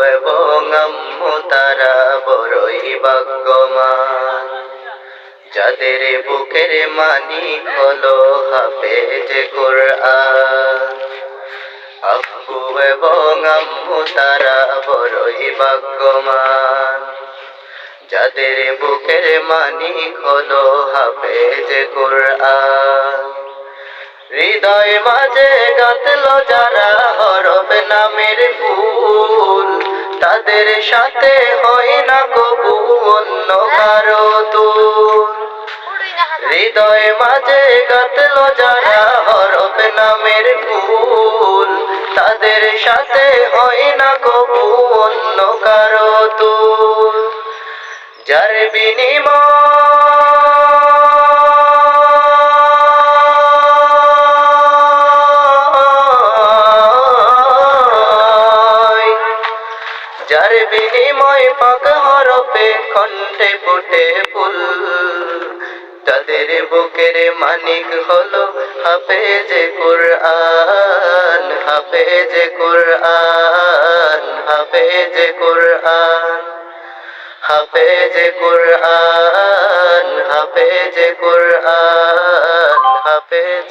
এবং আম্মু তারা বড়ই ভাগ্যমান। যাদের বুকের মানিক হলো হাফেজ কোরআন। আব্বু এবং আম্মু তারা বড়ই ভাগ্যমান। যাদের বুকের মানিক হলো হাফেজ কোরআন। হৃদয় মাঝে গাতলো যারা হরফ নামের ফুল। তাদের সাথে হয় না কবু, অন্য কারও হৃদয় মাঝে গাতল যারা হরফ নামের ফুল, তাদের সাথে হয় না কবু, অন্য কারও যার বিনিময় যার বিনিময় পাক হরপে কণ্ঠে ফুটে ফুল। তাদের বুকের মানিক হলো হাফেজ কুরআন হাফেজ কুরআন হাফেজ কুরআন হাফেজ কুরআন হাফেজ কুরআন, হাফেজ